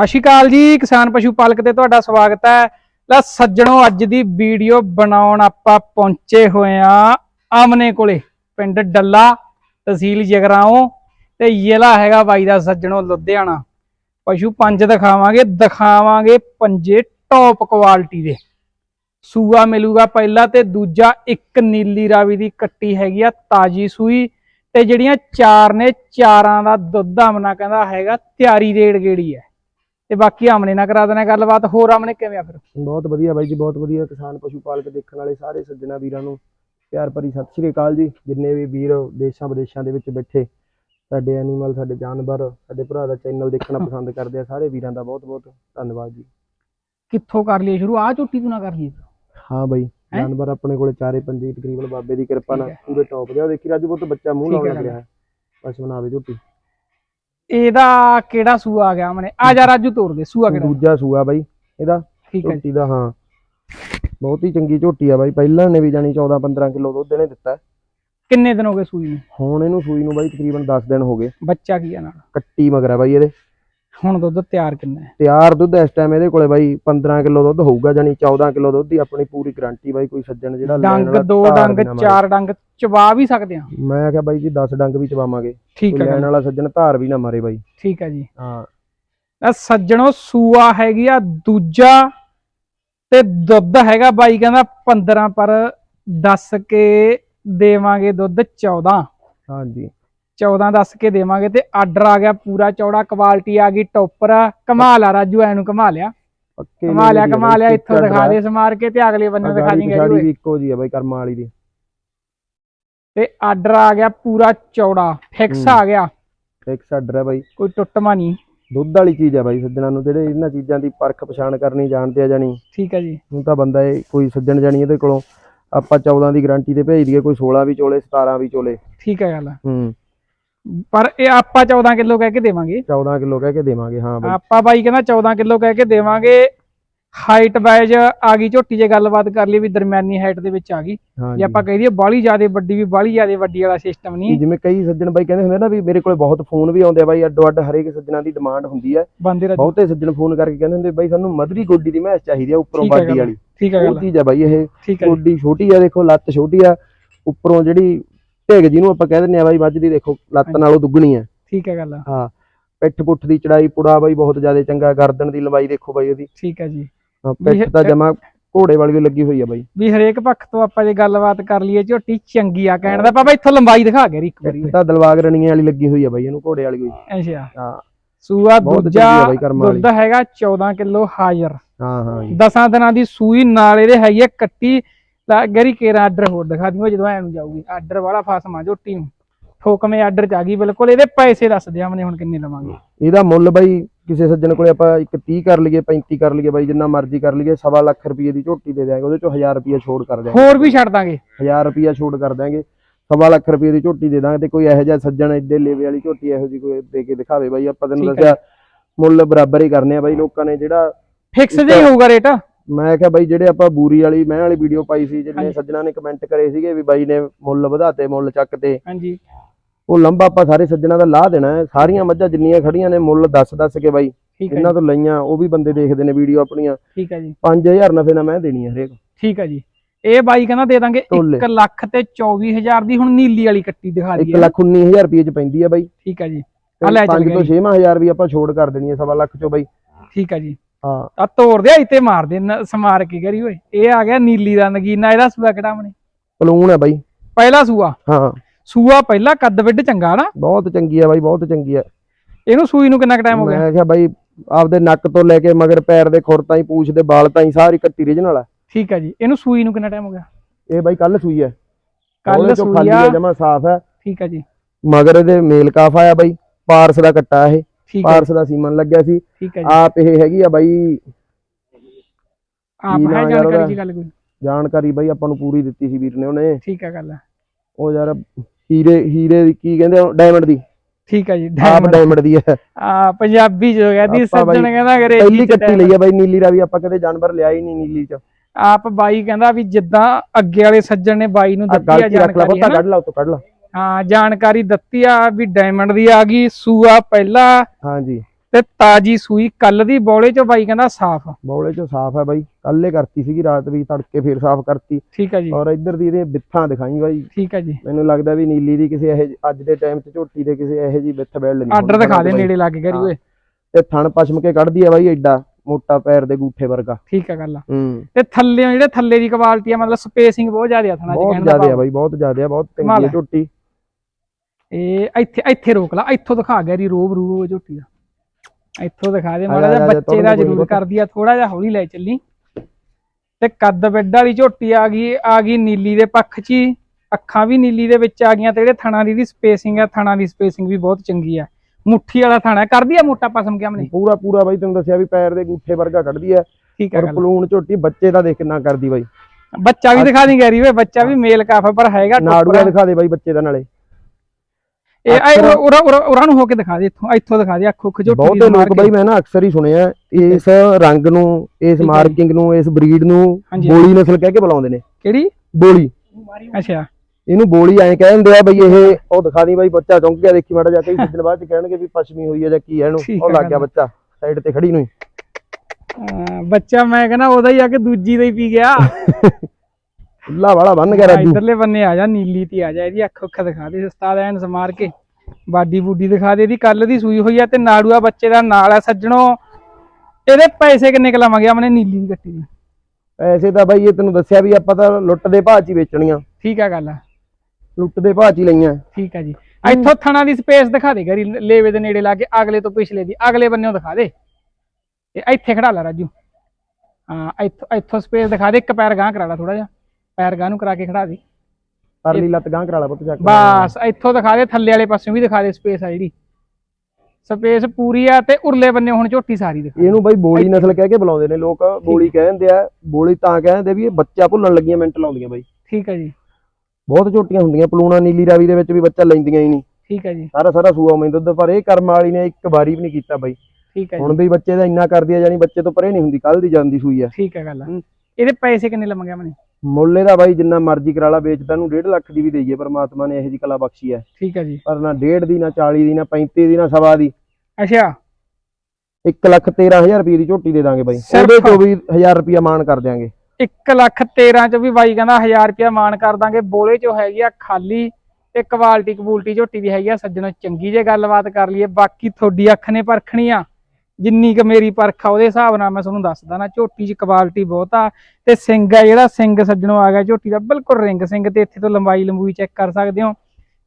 ਸਤਿ ਸ਼੍ਰੀ ਅਕਾਲ ਜੀ, ਕਿਸਾਨ ਪਸ਼ੂ ਪਾਲਕ ਤੇ ਤੁਹਾਡਾ ਸਵਾਗਤ ਹੈ। ਲੈ ਸੱਜਣੋ, ਅੱਜ ਦੀ ਵੀਡੀਓ ਬਣਾਉਣ ਆਪਾਂ ਪਹੁੰਚੇ ਹੋਏ ਆ ਆਮਨੇ ਕੋਲੇ, ਪਿੰਡ ਡੱਲਾ ਤਹਿਸੀਲ ਜਗਰਾਓ ਤੇ ਜ਼ਿਲ੍ਹਾ ਹੈਗਾ ਬਾਈ ਦਾ ਸੱਜਣੋ, ਲੁਧਿਆਣਾ। ਪਸ਼ੂ ਪੰਜ ਦਿਖਾਵਾਂਗੇ ਦਿਖਾਵਾਂਗੇ ਪੰਜੇ ਟੌਪ ਕੁਆਲਿਟੀ ਦੇ। ਸੂਆ ਮਿਲੂਗਾ ਪਹਿਲਾ ਤੇ ਦੂਜਾ ਇੱਕ ਨੀਲੀ ਰਾਵੀ ਦੀ ਕੱਟੀ ਹੈਗੀ ਆ, ਤਾਜੀ ਸੂਈ ਤੇ ਜਿਹੜੀਆਂ ਚਾਰ ਨੇ, ਚਾਰਾਂ ਦਾ ਦੁੱਧ ਆਮਨਾ ਕਹਿੰਦਾ ਹੈਗਾ, ਤਿਆਰੀ ਰੇੜ ਗੇੜੀ ਹੈ? ਤੇ ਬਾਕੀ ਆਮਨੇ ਨਾਲ ਕਰਾ ਦੇਣਾ ਗੱਲਬਾਤ ਹੋਰ ਆਮਨੇ ਕਿਵੇਂ ਆ ਫਿਰ? ਬਹੁਤ ਵਧੀਆ ਬਾਈ ਜੀ ਬਹੁਤ ਵਧੀਆ। ਕਿਸਾਨ ਪਸ਼ੂ ਪਾਲਕ ਦੇਖਣ ਵਾਲੇ ਸਾਰੇ ਸੱਜਣਾ ਵੀਰਾਂ ਨੂੰ ਪਿਆਰ ਭਰੀ ਸਤਿ ਸ਼੍ਰੀ ਅਕਾਲ ਜੀ। ਜਿੰਨੇ ਵੀ ਵੀਰ ਦੇਸ਼ਾਂ ਵਿਦੇਸ਼ਾਂ ਦੇ ਵਿੱਚ ਬੈਠੇ ਸਾਡੇ ਐਨੀਮਲ ਸਾਡੇ ਜਾਨਵਰ ਸਾਡੇ ਭਰਾ ਦਾ ਚੈਨਲ ਦੇਖਣਾ ਪਸੰਦ ਕਰਦੇ ਆ ਸਾਰੇ ਵੀਰਾਂ ਦਾ ਬਹੁਤ ਬਹੁਤ ਧੰਨਵਾਦ ਜੀ। ਕਿੱਥੋਂ ਕਰ ਲਈਏ ਸ਼ੁਰੂ? ਆ ਝੋਟੀ ਤੂੰ ਨਾ ਕਰ ਲਈਏ। ਹਾਂ ਬਾਈ? ਜਾਨਵਰ ਆਪਣੇ ਕੋਲੇ ਚਾਰੇ ਪੰਜੇ ਤਕਰੀਬਨ ਬਾਬੇ ਦੀ ਕਿਰਪਾ ਨਾਲ। ਪੂਰੇ ਟੌਪ ਦੇ ਆ। ਦੇਖੀ ਰਾਜੂ ਬਹੁਤ ਬੱਚਾ ਮੂੰਹ ਲਾਉਣ ਲੱਗ ਰਿਹਾ ਹੈ। ਬਸ ਬਣਾਵੇ ਝੋਟੀ। ਇਹਦਾ ਕਿਹੜਾ ਸੂਆ ਆ ਗਿਆ ਆਮਨੇ ਆ ਜਾ ਰਾਜੂ ਤੋੜ ਦੇ ਸੂਆ ਕਿਹੜਾ? ਦੂਜਾ ਸੂਆ ਬਾਈ ਇਹਦਾ ਠੀਕ ਹੈ ਝੋਟੀ ਦਾ ਹਾਂ। ਬਹੁਤ ਹੀ ਚੰਗੀ ਝੋਟੀ ਆ ਬਾਈ ਪਹਿਲਾਂ ਨੇ ਵੀ ਜਾਨੀ 14 15 ਕਿਲੋ ਦੁੱਧ ਇਹਨੇ ਦਿੱਤਾ। ਕਿੰਨੇ ਦਿਨ ਹੋ ਗਏ ਸੂਈ ਨੂੰ? ਹੁਣ ਇਹਨੂੰ ਸੂਈ ਨੂੰ ਬਾਈ ਤਕਰੀਬਨ 10 ਦਿਨ ਹੋ ਗਏ। ਬੱਚਾ ਕੀ ਆ ਨਾਲ? ਕੱਟੀ ਮਗਰ ਆ ਬਾਈ ਇਹਦੇ। ਹੁਣ ਦੁੱਧ ਤਿਆਰ ਕਿੰਨਾ ਹੈ? ਤਿਆਰ ਦੁੱਧ ਇਸ ਟਾਈਮ ਇਹਦੇ ਕੋਲੇ ਬਾਈ 15 ਕਿਲੋ ਦੁੱਧ ਹੋਊਗਾ ਜਾਨੀ 14 ਕਿਲੋ ਦੁੱਧ ਦੀ ਆਪਣੀ ਪੂਰੀ ਗਾਰੰਟੀ ਬਾਈ ਕੋਈ ਸੱਜਣ ਜਿਹੜਾ ਲੈਣ ਡੰਗ ਵਾਲਾ ਦੋ ਧਾਰ ਡੰਗ ਵੀ ਨਾ ਮਾਰੇ। ਚਾਰ ਡੰਗ ਚਬਾ ਵੀ ਸਕਦੇ ਆ? ਮੈਂ ਕਿਹਾ ਬਾਈ ਜੀ 10 ਡੰਗ ਵੀ ਚਵਾਵਾਂਗੇ ਠੀਕ ਹੈ ਲੈਣ ਵਾਲਾ ਸੱਜਣ ਧਾਰ ਵੀ ਨਾ ਮਾਰੇ ਬਾਈ। ਠੀਕ ਹੈ ਜੀ। ਹਾਂ। ਇਹ ਸੱਜਣੋ ਸੂਆ ਹੈਗੀ ਆ ਦੂਜਾ ਤੇ ਦੁੱਧ ਹੈਗਾ ਬਾਈ ਕਹਿੰਦਾ 15 ਪਰ ਦੱਸ ਕੇ ਦੇਵਾਂਗੇ ਦੁੱਧ 14 ਹਾਂਜੀ। 14 ਦੱਸ ਕੇ ਦੇਵਾਂਗੇ ਤੇ ਆਰਡਰ ਆ ਗਿਆ ਪੂਰਾ ਚੌੜਾ ਕੁਆਲਿਟੀ ਆ ਗਈ ਟੌਪਰ। ਕਮਾਲ ਆ ਰਾਜੂ ਐਨੂੰ ਕਮਾ ਲਿਆ ਪੱਕੇ ਕਮਾ ਲਿਆ ਨੀਲੀ ਆ ਕਮਾ ਬਾਈ, ਲਿਆ ਇੱਥੋਂ ਦਿਖਾ ਦੇ। ਸਮਾਰ ਕੇ ਤੇ ਅਗਲੇ ਬੰਨੇ ਦਿਖਾ ਦੇਂਗੇ ਵੀ ਇੱਕੋ ਜੀ ਆ ਬਾਈ ਕਰਮਾਂ ਵਾਲੀ ਦੀ। ਤੇ ਆਰਡਰ ਆ ਗਿਆ ਪੂਰਾ ਚੌੜਾ ਫਿਕਸ। ਆ ਗਿਆ। ਇੱਕ ਸਾਡਰ ਹੈ ਬਾਈ। ਕੋਈ ਟੁੱਟਮਾ ਨਹੀਂ। ਦੁੱਧ ਵਾਲੀ ਚੀਜ਼ ਆ ਬਾਈ ਸੱਜਣਾ ਨੂੰ ਜਿਹੜੇ ਇਹਨਾਂ ਚੀਜ਼ਾਂ ਦੀ ਪਰਖ ਪਛਾਣ ਕਰਨੀ ਜਾਣਦੇ ਆ ਜਾਣੀ ਠੀਕ ਹੈ ਜੀ। ਹੁਣ ਤਾਂ ਬੰਦਾ ਇਹ ਕੋਈ ਸੱਜਣ ਜਾਣੀ ਇਹਦੇ ਕੋਲੋਂ। ਆਪਾਂ 14 ਦੀ ਗਾਰੰਟੀ ਤੇ ਭੇਜ ਦਈਏ ਕੋਈ 16 ਵੀ ਚੋਲੇ 17 ਵੀ ਚੋਲੇ। ਠੀਕ ਹੈ ਗੱਲ। ਹੂੰ। ਪਰ ਇਹ ਆਪਾਂ 14 ਕਿਲੋ ਕਹਿ ਕੇ ਦੇਵਾਂਗੇ। 14 ਕਿਲੋ ਕਹਿ ਕੇ ਦੇਵਾਂਗੇ ਹਾਂ ਬਾਈ। ਆਪਾਂ ਬਾਈ ਕਹਿੰਦਾ 14 ਕਿਲੋ ਕਹਿ ਕੇ ਦੇਵਾਂਗੇ। ਹਾਈਟ ਵਾਈਜ਼ ਆ ਗਈ ਝੋਟੀ ਜੇ ਗੱਲਬਾਤ ਕਰ ਲਈ ਵੀ ਦਰਮਿਆਨੀ ਹਾਈਟ ਦੇ ਵਿੱਚ ਆ ਗਈ। ਜੇ ਆਪਾਂ ਕਹਿ ਦਈਏ ਬਾਲੀ ਜ਼ਿਆਦੇ ਵੱਡੀ ਵੀ ਬਾਲੀ ਜ਼ਿਆਦੇ ਵੱਡੀ ਵਾਲਾ ਸਿਸਟਮ ਨਹੀਂ। ਜਿਵੇਂ ਕਈ ਸੱਜਣ ਬਾਈ ਕਹਿੰਦੇ ਹੁੰਦੇ ਨਾ ਵੀ ਮੇਰੇ ਕੋਲੇ ਬਹੁਤ ਫੋਨ ਵੀ ਆਉਂਦੇ ਆ ਬਾਈ ਅੱਡੋ ਅੱਡ ਹਰੇਕ ਸੱਜਣਾ ਦੀ ਡਿਮਾਂਡ ਹੁੰਦੀ ਹੈ ਬਹੁਤੇ ਸੱਜਣ ਫੋਨ ਕਰਕੇ ਕਹਿੰਦੇ ਹੁੰਦੇ ਬਾਈ ਸਾਨੂੰ ਮਧਰੀ ਗੋਡੀ ਦੀ ਮੈਚ ਚਾਹੀਦੀ ਆ ਉੱਪਰੋਂ ਬਾਡੀ। ਵਾਲੀ। ਠੀਕ ਹੈ ਉਹ ਚੀਜ਼ ਆ ਬਾਈ ਇਹ। ਗੋਡੀ ਛੋਟੀ ਆ ਦੇਖੋ ਲੱਤ ਛੋਟੀ ਆ। ਉੱਪਰੋਂ ਜਿਹੜੀ ਢਿੱਗ ਜਿਹਨੂੰ ਆਪਾਂ ਕਹਿ ਦਿੰਦੇ ਆ ਬਾਈ ਮੱਝ ਦੀ ਦੇਖੋ ਲੱਤ। ਨਾਲੋਂ ਦੁੱਗਣੀ ਆ ਠੀਕ ਹੈ ਗੱਲ ਹਾਂ ਪਿੱਠ ਪੁੱਠ ਦੀ ਚੜਾਈ ਪੁੜਾ ਬਾਈ ਬਹੁਤ ਜ਼ਿਆਦਾ ਚੰਗਾ ਗਰਦਨ ਦੀ ਲੰਬਾਈ ਦੇਖੋ ਬਾਈ ਉਹਦੀ। ਠੀਕ ਹੈ ਜੀ। ਪਿੱਠ ਤਾਂ ਜਮਾ ਘੋੜੇ ਵਾਲੀ ਲੱਗੀ ਹੋਈ ਆ ਬਾਈ। ਵੀ ਹਰੇਕ ਪੱਖ ਤੋਂ ਆਪਾਂ ਜੇ ਗੱਲਬਾਤ ਕਰ ਲਈਏ ਝੋਟੀ ਚੰਗੀ ਆ ਕਹਿਣ ਦਾ ਪਾਪਾ ਇੱਥੋਂ ਲੰਬਾਈ ਦਿਖਾ ਗਿਆ ਇੱਕ ਵਾਰੀ। ਤਾਂ ਦਲਵਾਗ ਰਣੀਏ ਵਾਲੀ ਲੱਗੀ ਹੋਈ ਆ ਬਾਈ ਇਹਨੂੰ ਘੋੜੇ ਵਾਲੀ ਹੋਈ। ਅੱਛਾ। ਹਾਂ। ਸੂਆ ਦੂਜਾ ਦੁੱਧ ਹੈਗਾ 14 ਕਿਲੋ ਹਾਜ਼ਰ। ਹਾਂ ਹਾਂ ਜੀ। ਦਸਾਂ ਦਿਨਾਂ ਦੀ ਸੂਈ ਨਾਲ ਇਹਦੇ ਹੈਗੀ ਆ ਕੱਟੀ ਗਰੀ ਕੇਰਾ ਆਰਡਰ ਹੋਰ ਦਿਖਾ ਦਿਓ ਜਦੋਂ ਐ ਨੂੰ ਜਾਊਗੀ। ਆਰਡਰ ਵਾਲਾ ਫਾਸਮਾ ਝੋਟੀ ਨੂੰ। ਠੋਕਵੇਂ ਆਰਡਰ ਚ ਆ ਗਈ ਬਿਲਕੁਲ ਇਹਦੇ ਪੈਸੇ ਦੱਸ ਦਿਆਂ ਮਨੇ ਹੁਣ ਕਿੰਨੇ ਲਵਾਂਗੇ। ਇਹਦਾ ਮੁੱਲ ਬਾਈ ਕਿਸੇ ਸੱਜਣ ਕੋਲੇ ਆਪਾਂ ਇੱਕ 30 ਕਰ ਲਈਏ 35 ਕਰ ਲਈਏ ਬਾਈ ਜਿੰਨਾ ਮਰਜ਼ੀ ਕਰ ਲਈਏ ਸਵਾ ਲੱਖ ਰੁਪਏ ਦੀ ਝੋਟੀ ਦੇ ਦਿਆਂਗੇ ਉਹਦੇ ਚੋਂ 1000 ਰੁਪਏ ਛੋੜ ਕਰ ਦਿਆਂਗੇ। ਹੋਰ ਵੀ ਛੱਡ ਦਾਂਗੇ। 1000 ਰੁਪਿਆ ਛੋਟ ਕਰ ਦਾਂਗੇ ਸਵਾ ਲੱਖ ਰੁਪਏ ਦੀ ਝੋਟੀ ਦੇ ਦਾਂਗੇ ਤੇ ਕੋਈ ਇਹੋ ਜਿਹਾ ਸੱਜਣ ਏਡੇ ਲੇਵੇ ਵਾਲੀ ਝੋਟੀ ਇਹੋ ਜਿਹੀ ਕੋਈ ਦੇ ਕੇ ਦਿਖਾਵੇ ਬਾਈ ਆਪਾਂ ਤੈਨੂੰ। ਦੱਸਿਆ ਮੁੱਲ ਬਰਾਬਰ ਹੀ ਕਰਨੇ ਆ ਬਾਈ ਲੋਕਾਂ ਨੇ ਜਿਹੜਾ ਫਿਕਸ ਜਿਹਾ ਹੋਊਗਾ ਰੇਟ ਮੈਂ ਕਿਹਾ ਬਾਈ ਜਿਹੜੇ ਆਪਾਂ ਬੂਰੀ ਵਾਲੀ ਮੈਂ ਵਾਲੀ ਵੀਡੀਓ ਪਾਈ ਸੀ ਜਿੰਨੇ ਹਾਂਜੀ। ਸੱਜਣਾ ਨੇ ਕਮੈਂਟ ਕਰੇ ਸੀਗੇ ਵੀ ਬਾਈ ਨੇ ਮੁੱਲ ਵਧਾਤੇ ਮੁੱਲ ਚੱਕ ਤੇ। ਹਾਂਜੀ। ਉਹ ਲੰਬਾ ਆਪਾਂ ਸਾਰੇ ਸੱਜਣਾ ਦਾ ਲਾ ਦੇਣਾ ਹੈ। ਸਾਰੀਆਂ ਮੱਝਾਂ ਜਿੰਨੀਆਂ ਖੜੀਆਂ ਨੇ ਮੁੱਲ ਦੱਸ ਦੱਸ ਕੇ ਬਾਈ ਹੈ ਇਹਨਾਂ ਤੋਂ ਲਈਆਂ ਉਹ ਵੀ ਬੰਦੇ ਦੇਖਦੇ ਨੇ ਵੀਡੀਓ ਆਪਣੀਆਂ। ਠੀਕ ਹੈ ਜੀ। 5000 ਨਫੇ ਨਾਲ ਮੈਂ ਦੇਣੀ ਹੈ ਹਰੇਕ। ਠੀਕ ਹੈ ਜੀ। ਇਹ ਬਾਈ ਕਹਿੰਦਾ ਦੇ ਦਾਂਗੇ ਤੋਲੇ। 1 ਲੱਖ ਤੇ 24000 ਦੀ ਹੁਣ ਨੀਲੀ ਵਾਲੀ ਕੱਟੀ ਦਿਖਾ 1 ਦਈਏ। ਲੱਖ 19000 ਰੁਪਏ ਚ ਪੈਂਦੀ ਆ ਬਾਈ। ਠੀਕ ਹੈ ਜੀ। ਆ ਲੈ ਚੱਲ 5 ਗਿਆ ਤੋਂ ਜੀ। 6000 ਵੀ ਆਪਾਂ ਛੋੜ ਕਰ ਦੇਣੀ ਹੈ ਸਵਾ ਲੱਖ ਚੋਂ ਬਾਈ। ਠੀਕ ਹੈ ਜੀ। ਹਾਂ। ਆ ਤੋੜ ਦੇ ਇੱਥੇ ਮਾਰ ਦੇ ਨ- ਸਮਾਰ ਕੇ ਕਰੀ ਓਏ। ਇਹ ਆ ਗਿਆ ਨੀਲੀ ਦਾ ਨਗੀਨਾ ਇਹਦਾ ਸੂਆ ਕਿਹੜਾ ਮਨੇ ਪਲੂਣ ਹੈ ਬਾਈ। ਪਹਿਲਾ ਸੂਆ? ਹਾਂ। ਸੂਆ ਪਹਿਲਾ ਕੱਦ ਵਿੱਡ ਚੰਗਾ ਨਾ? ਬਹੁਤ ਚੰਗੀ ਆ ਬਾਈ ਬਹੁਤ ਚੰਗੀ ਆ। ਇਹਨੂੰ ਸੂਈ ਨੂੰ ਕਿੰਨਾ ਟਾਈਮ ਹੋ ਗਿਆ? ਮੈਂ ਕਿਹਾ ਬਾਈ ਆਪਦੇ ਨੱਕ ਤੋਂ ਲੈ ਕੇ ਮਗਰ ਪੈਰ ਦੇ ਖੁਰ ਤਾਈਂ ਪੂਛ ਦੇ ਵਾਲ ਤਾਈਂ ਸਾਰੀ ਕੱਟੀ ਰੀਜਨਲ ਆ ਠੀਕ ਹੈ ਜੀ। ਇਹਨੂੰ ਸੂਈ ਨੂੰ ਕਿੰਨਾ ਟਾਈਮ ਹੋ ਗਿਆ? ਇਹ ਬਾਈ ਕੱਲ ਸੂਈ ਹੈ ਕੱਲ ਸੂਈ ਆ। ਹੈ ਜਮਾ ਸਾਫ਼ ਹੈ ਠੀਕ ਹੈ ਜੀ। ਮਗਰ ਇਹਦੇ ਮੇਲ ਕਾਫ ਆਇਆ ਬਾਈ ਪਾਰਸ ਦਾ ਕੱਟਾ ਇਹ। ਠੀਕ ਹੈ ਪਾਰਸ ਦਾ ਸੀਮਨ ਲੱਗਿਆ ਸੀ। ਠੀਕ ਹੈ ਜੀ। ਆਪ ਇਹ ਹੈਗੀ ਆ ਬਾਈ। ਆਪ ਕੀ ਹੈ ਯਾਰ ਜਾਣਕਾਰੀ ਉਹਦਾ? ਦੀ ਗੱਲ ਕੋਈ? ਜਾਣਕਾਰੀ ਬਾਈ ਆਪਾਂ ਨੂੰ ਪੂਰੀ ਦਿੱਤੀ ਸੀ ਵੀਰ ਨੇ ਉਹਨੇ। ਠੀਕ ਹੈ ਗੱਲ ਉਹ ਯਾਰ ਹੀਰੇ ਹੀਰੇ ਦੀ ਕੀ ਕਹਿੰਦੇ ਡਾਇਮੰਡ ਦੀ। ਠੀਕ ਹੈ ਜੀ ਆਪ diamond। ਡਾਇਮੰਡ ਦੀ ਹੈ ਆ ਪੰਜਾਬੀ ਜੋ ਕਹਿੰਦੀ ਆਪਾਂ ਬਾਈ ਸੱਜਣ ਕਹਿੰਦਾ ਅੰਗਰੇਜ਼ੀ ਪਹਿਲੀ ਚ ਕੱਟੀ ਲਈ ਆ ਬਾਈ ਨੀਲੀ ਰਾਵੀ ਆਪਾਂ ਕਦੇ ਜਾਨਵਰ ਲਿਆ ਹੀ ਨਹੀਂ ਨੀਲੀ ਚ। ਆਪ ਬਾਈ ਕਹਿੰਦਾ ਵੀ ਜਿੱਦਾਂ ਅੱਗੇ ਵਾਲੇ ਸੱਜਣ ਨੇ ਬਾਈ ਨੂੰ ਆ ਦਿੱਤੀ ਆ ਗਲਤੀ ਰੱਖ ਲੈ ਜਾਣਕਾਰੀ ਪੁੱਤਾ ਹੈ ਨਾ? ਕੱਢ ਲਾ ਉੱਤੋਂ ਕੱਢ ਲਾ। ਹਾਂ ਜਾਣਕਾਰੀ ਦਿੱਤੀ ਆ ਵੀ ਡਾਇਮੰਡ ਦੀ ਆ ਗਈ ਸੂਆ ਪਹਿਲਾ ਹਾਂਜੀ। ਤੇ ਤਾਜੀ ਸੂਈ ਕੱਲ ਦੀ ਬੋਲੇ ਚੋਂ ਬਾਈ ਕਹਿੰਦਾ ਸਾਫ਼। ਬੌਲੇ ਚੋਂ ਸਾਫ਼ ਹੈ ਬਾਈ ਕੱਲੇ ਕਰਤੀ ਸੀਗੀ ਰਾਤ ਵੀ ਤੜਕੇ ਫੇਰ ਸਾਫ਼ ਕਰਤੀ। ਠੀਕ ਹੈ ਜੀ। ਔਰ ਇੱਧਰ ਦੀ ਇਹਦੇ ਬਿੱਥਾਂ ਦਿਖਾਈ ਬਾਈ। ਠੀਕ ਹੈ ਜੀ। ਮੈਨੂੰ ਲੱਗਦਾ ਵੀ ਨੀਲੀ ਦੀ ਕਿਸੇ ਇਹ ਅੱਜ ਦੇ ਟਾਈਮ 'ਚ ਝੋਟੀ ਦੇ ਕਿਸੇ ਇਹੋ ਜੀ ਬਿੱਥ ਬੈਲ ਨਹੀਂ ਆਰਡਰ ਦਿਖਾ ਦੇ ਨੇੜੇ ਲੱਗ ਕਰੀ ਓਏ ਤੇ ਥਣ ਪਛਮ ਕੇ ਕੱਢਦੀ ਆ ਬਾਈ ਐਡਾ ਮੋਟਾ ਪੈਰ ਦੇ ਗੂਠੇ ਵਰਗਾ। ਠੀਕ ਹੈ ਗੱਲ ਹੂੰ। ਤੇ ਥੱਲੇ ਜਿਹੜੇ ਥੱਲੇ ਦੀ ਕੁਆਲਿਟੀ ਆ ਮਤਲਬ ਸਪੇਸਿੰਗ ਬਹੁਤ ਜ਼ਿਆਦਾ ਆ ਥਣਾ ਚ ਬਹੁਤ ਕਹਿਣ ਦਾ ਜ਼ਿਆਦਾ ਆ। ਬਾਈ ਬਹੁਤ ਜ਼ਿਆਦਾ ਆ ਬਹੁਤ ਚੰਗੀ ਆ। ਝੋਟੀ। ਇਹ ਇੱਥੇ ਇੱਥੇ ਰੋਕ ਲਾ ਇੱਥੋਂ ਦਿਖਾ ਗਿਆ ਰੀ ਰੋਬ ਰੂ ਝੋਟੀ ਦਾ। ਇੱਥੋਂ ਦਿਖਾ ਦੇ ਆ ਮਾੜਾ ਜਿਹਾ ਆ ਬੱਚੇ ਦਾ ਜ਼ਰੂਰ ਕਰਦੀ ਆ ਥੋੜਾ ਜਿਹਾ ਹੌਲੀ ਲੈ ਚੱਲੀ। ਤੇ ਕੱਦ ਬੈੱਡ ਵਾਲੀ ਝੋਟੀ ਆ ਗਈ ਆ ਗਈ ਨੀਲੀ ਦੇ ਪੱਖ 'ਚ ਅੱਖਾਂ ਵੀ ਨੀਲੀ ਦੇ ਵਿੱਚ ਆ ਗਈਆਂ ਤੇ ਜਿਹੜੇ ਥਣਾ ਦੀ ਦੀ ਸਪੇਸਿੰਗ ਆ ਥਣਾ ਦੀ ਸਪੇਸਿੰਗ ਵੀ ਬਹੁਤ ਚੰਗੀ ਆ। ਮੁੱਠੀ ਵਾਲਾ ਥਣਾ। ਕਰਦੀ ਆ ਮੋਟਾ ਪਸਮ ਕੇ ਹਮਨੇ ਪੂਰਾ ਪੂਰਾ ਬਾਈ ਤੈਨੂੰ ਦੱਸਿਆ ਵੀ ਪੈਰ ਦੇ ਗੂਠੇ ਵਰਗਾ ਕੱਢਦੀ ਆ। ਠੀਕ ਗੱਲ। ਪਲੂਣ ਝੋਟੀ ਬੱਚੇ ਦਾ ਦੇਖ ਕਿੰਨਾ ਕਰਦੀ ਬਾਈ। ਬੱਚਾ ਵੀ ਦਿਖਾ ਦੀ ਗੈਰੀ ਵੇ ਬੱਚਾ ਵੀ ਮੇਲ ਕਾਫ ਆ, ਪਰ ਹੈਗਾ ਨਾੜੂਆ। ਦਿਖਾ ਦੇ ਬਾਈ ਬੱਚੇ ਦਾ ਨਾਲੇ। ਇਹ ਆਏ ਉਰਾ ਉਰਾ ਉਰਾ ਨੂੰ ਹੋ ਕੇ ਦਿਖਾ ਦੇ ਇੱਥੋਂ ਇੱਥੋਂ ਦਿਖਾ ਦੇ ਅੱਖੋਂ ਖਜੋਟੀ ਬਹੁਤੇ ਲੋਕ ਬਾਈ ਮੈਂ ਨਾ ਅਕਸਰ ਹੀ ਸੁਣਿਆ ਇਸ ਰੰਗ ਨੂੰ ਇਸ ਮਾਰਕਿੰਗ ਨੂੰ ਇਸ ਬਰੀਡ ਨੂੰ। ਬੋਲੀ ਨਸਲ ਕਹਿ ਕੇ ਬੁਲਾਉਂਦੇ ਨੇ। ਕਿਹੜੀ? ਬੋਲੀ। ਅੱਛਾ। ਇਹਨੂੰ ਬੋਲੀ ਐਂ ਕਹਿੰਦੇ ਆ ਬਈ ਇਹ ਉਹ ਦਿਖਾ ਦੀ ਬਾਈ ਬੱਚਾ ਚੌਂਕ ਗਿਆ ਦੇਖੀ ਮਾੜਾ ਜਾ ਕੇ ਦਿਨ ਬਾਅਦ ਚ ਕਹਿਣਗੇ ਵੀ ਪਛਮੀ ਹੋਈ ਹੈ ਜਾਂ ਕੀ ਹੈ ਇਹਨੂੰ ਉਹ ਲੱਗ ਗਿਆ। ਬੱਚਾ ਸਾਈਡ ਤੇ ਖੜੀ ਨੂੰ ਬੱਚਾ ਮੈਂ ਕਹਿੰਦਾ ਉਹਦਾ ਹੀ ਆ ਕੇ ਦੂਜੀ ਦਾ ਹੀ ਪੀ ਗਿਆ। ਉੱਲਾ ਵਾਲਾ ਬੰਨ ਗਿਆ ਰਾਜੂ ਇਧਰਲੇ ਬੰਨੇ ਆ ਜਾ ਨੀਲੀ ਤੇ ਆ ਜਾ ਇਹਦੀ ਅੱਖ ਉੱਖ ਦਿਖਾ ਦੇ ਉਸਤਾਦ ਐਨ ਸਮਾਰ ਕੇ। ਬਾਡੀ ਬੂਡੀ ਦਿਖਾ ਦੇ ਇਹਦੀ ਕੱਲ ਦੀ ਸੂਈ ਹੋਈ ਆ ਤੇ ਨਾੜੂਆ ਬੱਚੇ ਦਾ ਨਾਲ ਆ ਸੱਜਣੋ। ਇਹਦੇ ਪੈਸੇ ਕਿੰਨੇ ਕੁ ਲਵਾਂਗੇ ਆਮਨੇ ਨੀਲੀ ਦੀ ਕੱਟੀ ਦੇ? ਐਸੇ ਤਾਂ ਬਾਈ ਇਹ ਤੈਨੂੰ ਦੱਸਿਆ ਵੀ ਆਪਾਂ ਤਾਂ ਲੁੱਟ ਦੇ ਭਾਅ ਚ ਹੀ ਵੇਚਣੀਆਂ। ਠੀਕ ਆ ਗੱਲ ਆ। ਲੁੱਟ ਦੇ ਭਾਅ ਚ ਹੀ ਲਈਆਂ। ਠੀਕ ਆ ਜੀ। ਇੱਥੋਂ ਥਣਾ ਦੀ ਸਪੇਸ ਦਿਖਾ ਦੇ ਗਰੀ ਲੇਵੇ ਦੇ ਨੇੜੇ ਲਾ ਕੇ ਅਗਲੇ ਤੋਂ ਪਿਛਲੇ ਦੀ ਅਗਲੇ ਬੰਨੇੋਂ ਦਿਖਾ ਦੇ। ਇਹ ਇੱਥੇ ਖੜਾ ਲੈ ਰਾਜੂ। ਹਾਂ ਇੱਥੋਂ ਇੱਥੋਂ ਸਪੇਸ ਦਿਖਾ ਦੇ ਇੱਕ ਪੈਰ ਗਾਂ ਕਰਾ ਲਾ ਥੋੜਾ ਜਿਹਾ। ਪੈਰ ਗਾਂ ਨੂੰ ਕਰਾ ਕੇ ਖੜਾ ਦੇ ਪਰਲੀ ਲੱਤ ਗਾਂ ਕਰਾ ਲਾ ਪੁੱਤ ਚੱਕ ਬਸ ਇੱਥੋਂ ਦਿਖਾ ਦੇ ਥੱਲੇ ਵਾਲੇ ਪਾਸਿਓਂ ਵੀ ਦਿਖਾ ਦੇ ਸਪੇਸ ਆ ਜਿਹੜੀ। ਸਪੇਸ ਪੂਰੀ ਆ ਤੇ ਉਰਲੇ ਬੰਨੇ ਹੁਣ ਝੋਟੀ ਸਾਰੀ ਦਿਖਾ ਇਹਨੂੰ ਬਾਈ ਬੋਲੀ ਨਸਲ ਕਹਿ ਕੇ ਬੁਲਾਉਂਦੇ ਨੇ ਲੋਕ। ਬੋਲੀ ਕਹਿੰਦੇ ਆ ਬੋਲੀ ਤਾਂ ਕਹਿੰਦੇ ਵੀ ਇਹ ਬੱਚਾ ਭੁੱਲਣ ਲੱਗੀਆਂ ਮਿੰਟ ਲਾਉਂਦੀਆਂ ਬਾਈ। ਠੀਕ ਹੈ ਜੀ। ਬਹੁਤ ਝੋਟੀਆਂ ਹੁੰਦੀਆਂ ਪਲੂਣਾ ਨੀਲੀ ਰਾਵੀ ਦੇ ਵਿੱਚ ਵੀ ਬੱਚਾ ਲੈਂਦੀਆਂ ਹੀ ਨਹੀਂ। ਠੀਕ ਹੈ ਜੀ। ਸਾਰਾ ਸਾਰਾ ਸੂਆ ਮੈਂ ਦੁੱਧ ਪਰ ਇਹ ਕਰਮ ਵਾਲੀ ਨੇ ਇੱਕ ਵਾਰੀ ਵੀ ਨਹੀਂ ਕੀਤਾ ਬਾਈ। ਠੀਕ ਹੈ ਹੁਣ ਵੀ ਬੱਚੇ ਦਾ ਇੰਨਾ ਕਰਦੀ ਆ ਜਾਨੀ ਬੱਚੇ ਤੋਂ ਪਰੇ ਨਹੀਂ ਹੁੰਦੀ ਕੱਲ ਦੀ ਜਾਂਦੀ ਸੂਈ ਆ। ਠੀਕ ਹੈ ਗੱਲ ਇਹਦੇ ਪੈਸੇ ਕਿੰਨੇ ਲਵਾਂਗੇ ਮਨੇ ਮੁੱਲ ਇਹਦਾ ਬਾਈ ਜਿੰਨਾ ਮਰਜ਼ੀ ਕਰਾ ਲਾ ਵੇਚਦਾ ਨੂੰ 1.5 ਲੱਖ ਦੀ ਵੀ ਦੇਈਏ ਪਰਮਾਤਮਾ ਨੇ ਇਹੋ ਜੀ ਕਲਾ ਬਖਸ਼ੀ ਹੈ। ਠੀਕ ਹੈ ਜੀ। ਪਰ ਨਾ 1.5 ਦੀ ਨਾ 40 ਦੀ ਨਾ 35 ਦੀ ਨਾ ਸਵਾ ਦੀ। ਅੱਛਾ। 1 ਲੱਖ 13000 ਰੁਪਏ ਦੀ ਝੋਟੀ ਦੇ ਦਾਂਗੇ ਬਾਈ। ਉਹਦੇ ਚੋਂ ਵੀ 1000 ਰੁਪਏ ਮਾਨ ਕਰ ਦਿਆਂਗੇ। 1 ਲੱਖ 13 ਚ ਵੀ ਬਾਈ ਕਹਿੰਦਾ 1000 ਰੁਪਇਆ ਮਾਨ ਕਰ ਦਾਂਗੇ। ਬੋਲੇ ਚੋਂ ਹੈਗੀ ਆ ਖਾਲੀ ਤੇ ਕੁਆਲਿਟੀ ਕਬੂਲਟੀ ਝੋਟੀ ਦੀ ਹੈਗੀ ਆ ਸੱਜਣੋ ਚੰਗੀ ਜੇ ਗੱਲਬਾਤ ਕਰ ਲਈਏ। ਬਾਕੀ ਤੁਹਾਡੀ ਅੱਖ ਨੇ ਪਰਖਣੀ ਆ। ਜਿੰਨੀ ਕ ਮੇਰੀ ਪਰਖ ਆ ਉਹਦੇ ਹਿਸਾਬ ਨਾਲ ਮੈਂ ਤੁਹਾਨੂੰ ਦੱਸਦਾ ਨਾ ਝੋਟੀ 'ਚ ਕੁਆਲਿਟੀ ਬਹੁਤ ਆ ਤੇ ਸਿੰਘ ਆ ਜਿਹੜਾ ਸਿੰਘ ਸੱਜਣੋ ਆ ਗਿਆ ਝੋਟੀ ਦਾ ਬਿਲਕੁਲ ਰਿੰਗ ਸਿੰਘ ਤੇ ਇੱਥੇ ਤੋਂ ਲੰਬਾਈ ਲੰਬੂਈ ਚੈੱਕ ਕਰ ਸਕਦੇ ਹੋ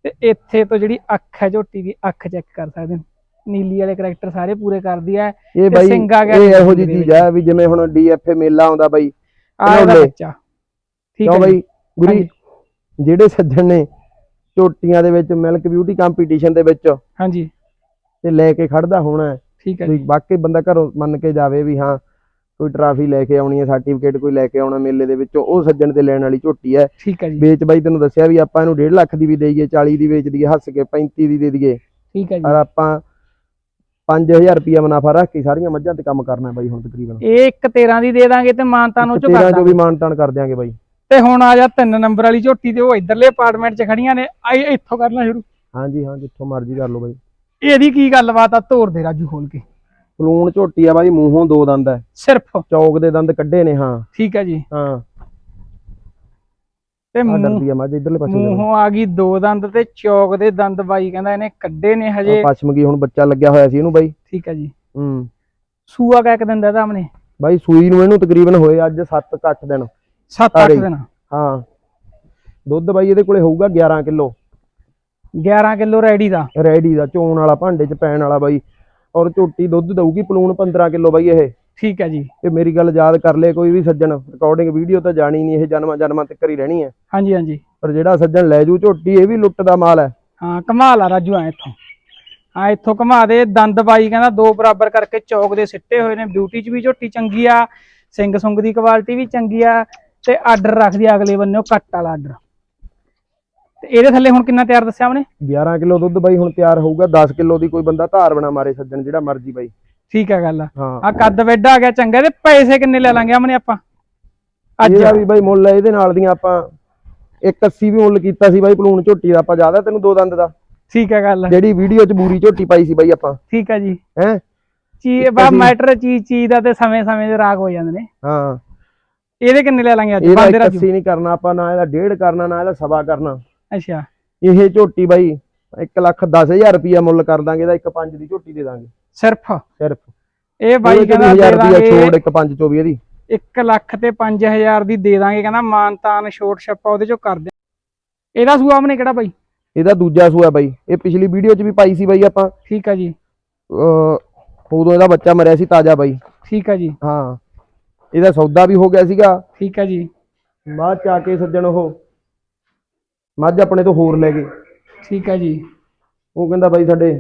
ਤੇ ਇੱਥੇ ਤੋਂ ਜਿਹੜੀ ਅੱਖ ਹੈ ਝੋਟੀ ਦੀ ਅੱਖ ਚੈੱਕ ਕਰ ਸਕਦੇ ਹੋ। ਨੀਲੀ ਵਾਲੇ ਕਰੈਕਟਰ ਸਾਰੇ ਪੂਰੇ ਕਰਦੀ ਆ ਇਹ ਬਾਈ ਆ ਇਹ ਇਹੋ ਜੀ ਚੀਜ਼ ਹੈ ਵੀ ਜਿਵੇਂ ਹੁਣ ਡੀਐਫਏ ਮੇਲਾ ਆਉਂਦਾ ਬਾਈ ਆ ਇਹਦਾ। ਬੱਚਾ। ਠੀਕ ਹੈ ਬਾਈ? ਗੁਰੀ ਜਿਹੜੇ ਸੱਜਣ ਨੇ ਝੋਟੀਆਂ ਦੇ ਵਿੱਚ ਮਿਲਕ ਬਿਊਟੀ ਕੰਪੀਟੀਸ਼ਨ ਦੇ ਵਿੱਚ ਹਾਂਜੀ। ਤੇ ਲੈ ਕੇ ਖੜਦਾ ਹੋਣਾ। ਠੀਕ ਹੈ ਵੀ ਵਾਕਈ ਬੰਦਾ ਘਰੋਂ ਮੰਨ ਕੇ ਜਾਵੇ ਵੀ ਹਾਂ ਕੋਈ ਟਰਾਫੀ ਲੈ ਕੇ ਆਉਣੀ ਹੈ ਸਰਟੀਫਿਕੇਟ ਕੋਈ ਲੈ ਕੇ ਆਉਣਾ ਮੇਲੇ ਦੇ ਵਿੱਚੋਂ ਉਹ ਸੱਜਣ ਤੇ ਲੈਣ ਵਾਲੀ ਝੋਟੀ ਹੈ। ਠੀਕ ਹੈ ਜੀ। ਵੇਚ ਬਾਈ ਤੈਨੂੰ ਦੱਸਿਆ ਵੀ ਆਪਾਂ ਇਹਨੂੰ 1.5 ਲੱਖ ਦੀ ਵੀ ਦੇਈਏ 40 ਦੀ ਵੇਚ ਦਈਏ ਹੱਸ ਕੇ 35 ਦੀ ਦੇ ਦਈਏ। ਠੀਕ ਹੈ ਜੀ। ਔਰ ਆਪਾਂ 5000 ਰੁਪਿਆ ਮੁਨਾਫਾ ਰੱਖ ਕੇ ਸਾਰੀਆਂ ਮੱਝਾਂ ਤੇ ਕੰਮ ਕਰਨਾ ਬਾਈ ਹੁਣ ਤਕਰੀਬਨ। ਇਹ ਇੱਕ 13 ਦੀ ਦੇ ਦਾਂਗੇ ਤੇ ਮਾਨਤਾ ਨੂੰ ਚੁਕਾ 13 ਚੋਂ ਦਾਂਗੇ। ਵੀ ਮਾਨਤਾਨ ਕਰ ਦਿਆਂਗੇ ਬਾਈ। ਤੇ ਹੁਣ ਆ ਜਾ ਤਿੰਨ ਨੰਬਰ ਵਾਲੀ ਝੋਟੀ ਤੇ ਉਹ ਇਧਰਲੇ ਅਪਾਰਟਮੈਂਟ 'ਚ ਖੜੀਆਂ ਨੇ ਆਈ ਇੱਥੋਂ ਕਰਨਾ ਸ਼ੁਰੂ। ਹਾਂਜੀ ਹਾਂ ਜਿੱਥੋਂ ਮਰਜ਼ੀ ਕਰ ਲਓ ਬਾਈ। ਇਹਦੀ ਕੀ ਗੱਲਬਾਤ ਆ? ਤੋਰ ਦੇ ਰਾਜੂ ਖੋਲ ਕੇ। ਪਲੂਣ ਝੋਟੀ ਆ ਬਾਈ ਮੂੰਹੋਂ ਦੋ ਦੰਦ ਹੈ ਸਿਰਫ। ਚੌਕ ਦੇ ਦੰਦ ਕੱਢੇ ਨੇ ਹਾਂ। ਠੀਕ ਹੈ ਜੀ। ਹਾਂ। ਤੇ ਆ ਮੂੰਹ ਡਰਦੀ ਆ ਮੱਝ ਇਧਰਲੇ ਪਾਸੇ ਦੇ। ਮੂੰਹੋਂ ਆ ਗਈ ਦੋ ਦੰਦ ਤੇ ਚੌਕ ਦੇ ਦੰਦ ਬਾਈ ਕਹਿੰਦਾ ਇਹਨੇ ਕੱਢੇ ਨੇ ਹਜੇ। ਪਛਮ ਗਈ ਹੁਣ ਬੱਚਾ ਲੱਗਿਆ ਹੋਇਆ ਸੀ ਇਹਨੂੰ ਬਾਈ। ਠੀਕ ਹੈ ਜੀ। ਹੂੰ। ਸੂਆ ਕਹਿ ਕੇ ਦਿੰਦਾ ਇਹਦਾ ਹਮਨੇ ਬਾਈ ਸੂਈ ਨੂੰ ਇਹਨੂੰ ਤਕਰੀਬਨ ਹੋਏ ਅੱਜ 7-8 ਦਿਨ। 7-8 ਸਾਰੇ। ਦਿਨ। ਹਾਂ। ਦੁੱਧ ਬਾਈ ਇਹਦੇ ਕੋਲੇ ਹੋਊਗਾ 11 ਕਿਲੋ। 11 ਕਿਲੋ ਰੈਡੀ ਦਾ। ਰੈਡੀ ਦਾ ਚੋਣ ਵਾਲਾ ਭਾਂਡੇ 'ਚ ਪੈਣ ਵਾਲਾ ਬਾਈ। ਔਰ ਝੋਟੀ ਦੁੱਧ ਦਊਗੀ ਪਲੂਣ 15 ਕਿਲੋ ਬਾਈ ਇਹ। ਠੀਕ ਹੈ ਜੀ। ਤੇ ਮੇਰੀ ਗੱਲ ਯਾਦ ਕਰ ਲੈ ਕੋਈ ਵੀ ਸੱਜਣ ਰਿਕਾਰਡਿੰਗ ਵੀਡੀਓ ਤਾਂ ਜਾਣੀ ਨਹੀਂ ਇਹ ਜਨਮਾਂ ਜਨਮਾਂ ਤੱਕ ਹੀ ਰਹਿਣੀ ਹੈ। ਹਾਂਜੀ ਹਾਂਜੀ। ਪਰ ਜਿਹੜਾ ਸੱਜਣ ਲੈ ਜੂ ਝੋਟੀ ਇਹ ਵੀ ਲੁੱਟ ਦਾ ਮਾਲ ਹੈ। ਹਾਂ ਕਮਾਲ ਆ ਰਾਜੂ ਆ ਇੱਥੋਂ। ਆ ਇੱਥੋਂ ਘਮਾ ਦੇ। ਦੰਦ ਬਾਈ ਕਹਿੰਦਾ ਦੋ ਬਰਾਬਰ ਕਰਕੇ ਚੌਕ ਦੇ ਸਿੱਟੇ ਹੋਏ ਨੇ। ਬਿਊਟੀ 'ਚ ਵੀ ਝੋਟੀ ਚੰਗੀ ਆ ਸਿੰਘ ਸੁੰਗ ਦੀ ਕੁਆਲਿਟੀ ਵੀ ਚੰਗੀ ਆ ਤੇ ਆਰਡਰ ਰੱਖਦੀ ਅਗਲੇ ਬੰਨੇ ਕੱਟ ਵਾਲਾ ਆਰਡਰ। ਤੇ ਇਹਦੇ ਥੱਲੇ ਹੁਣ ਕਿੰਨਾ ਤਿਆਰ ਦੱਸਿਆ ਉਹਨੇ? 11 ਕਿਲੋ ਦੁੱਧ ਬਾਈ ਹੁਣ ਤਿਆਰ ਹੋਊਗਾ। 10 ਕਿਲੋ ਦੀ ਕੋਈ ਬੰਦਾ ਧਾਰ ਬਣਾ ਮਾਰੇ ਸੱਜਣ ਜਿਹੜਾ ਮਰਜ਼ੀ ਬਾਈ। ਠੀਕ ਆ ਗੱਲ ਹਾਂ। ਆ ਕੱਦ ਵੱਡਾ ਆ ਗਿਆ ਚੰਗਾ ਤੇ ਪੈਸੇ ਕਿੰਨੇ ਲੈ ਲਾਂਗੇ ਆਮਨੇ ਆਪਾਂ? ਅੱਜ। ਇਹਦਾ ਵੀ ਬਾਈ ਮੁੱਲ ਹੈ ਇਹਦੇ ਨਾਲ ਦੀਆਂ ਆਪਾਂ 180 ਵੀ ਮੁੱਲ ਕੀਤਾ ਸੀ ਬਾਈ ਪਲੂਣ ਝੋਟੀ ਦਾ ਆਪਾਂ ਜ਼ਿਆਦਾ ਤੈਨੂੰ ਦੋ ਦੰਦ ਦਾ। ਠੀਕ ਆ ਗੱਲ ਜਿਹੜੀ ਵੀਡੀਓ 'ਚ ਬੂਰੀ ਝੋਟੀ ਪਾਈ ਸੀ ਬਾਈ ਆਪਾਂ। ਠੀਕ ਆ ਜੀ। ਹੈ? ਚੀ ਬਾ ਮੈਟਰ ਚੀਜ਼ ਚੀਜ਼ ਦਾ ਤੇ ਸਮੇਂ ਸਮੇਂ ਦੇ ਰਾਗ ਹੋ ਜਾਂਦੇ ਨੇ। ਹਾਂ। ਇਹਦੇ ਕਿੰਨੇ ਲੈ ਲਾਂਗੇ ਅੱਜ? ਬੰਦੇ ਰਾਜੂ। ਨਹੀਂ ਕਰਨਾ ਆਪਾਂ ਨਾ ਇਹਦਾ ਡੇਢ ਕਰਨਾ ਨਾ ਇਹਦਾ ਸਵਾ ਕਰਨਾ। ਅੱਛਾ। ਇਹ ਝੋਟੀ ਬਾਈ 1 ਲੱਖ 10000 ਰੁਪਿਆ ਮੁੱਲ ਕਰ ਦਾਂਗੇ ਇਹਦਾ ਇੱਕ ਪੰਜ ਦੀ ਝੋਟੀ ਦੇ ਦਾਂਗੇ। ਸਿਰਫ? ਸਿਰਫ। ਇਹ ਬਾਈ ਉਹਦੇ ਕਹਿੰਦਾ 1000 ਦੇ ਰੁਪਿਆ ਦਾਂਗੇ ਛੋੜ ਇੱਕ ਪੰਜ ਚੋਂ ਵੀ ਇਹਦੀ। 1 ਲੱਖ ਤੇ 5000 ਦੀ ਦੇ ਦਾਂਗੇ ਕਹਿੰਦਾ ਮਾਨਤਾਨ ਛੋਟ ਛੱਪਾ ਉਹਦੇ ਚੋਂ ਕਰ ਦੇ। ਇਹਦਾ ਸੂਆ ਆਪਣੇ ਕਿਹੜਾ ਬਾਈ? ਇਹਦਾ ਦੂਜਾ ਸੂਆ ਬਾਈ। ਇਹ ਪਿਛਲੀ ਵੀਡੀਓ 'ਚ ਵੀ ਪਾਈ ਸੀ ਬਾਈ ਆਪਾਂ। ਠੀਕ ਆ ਜੀ। ਉਦੋਂ ਇਹਦਾ ਬੱਚਾ ਮਰਿਆ ਸੀ ਤਾਜ਼ਾ ਬਾਈ। ਠੀਕ ਆ ਜੀ। ਹਾਂ। ਇਹਦਾ ਸੌਦਾ ਵੀ ਹੋ ਗਿਆ ਸੀਗਾ। ਠੀਕ ਆ ਜੀ। ਬਾਅਦ ਚ ਆ ਕੇ ਸੱਜਣ ਉਹ ਮੱਝ ਆਪਣੇ ਤੋਂ ਹੋਰ ਲੈ ਗਏ। ਠੀਕ ਆ ਜੀ। ਉਹ ਕਹਿੰਦਾ ਬਾਈ ਸਾਡੇ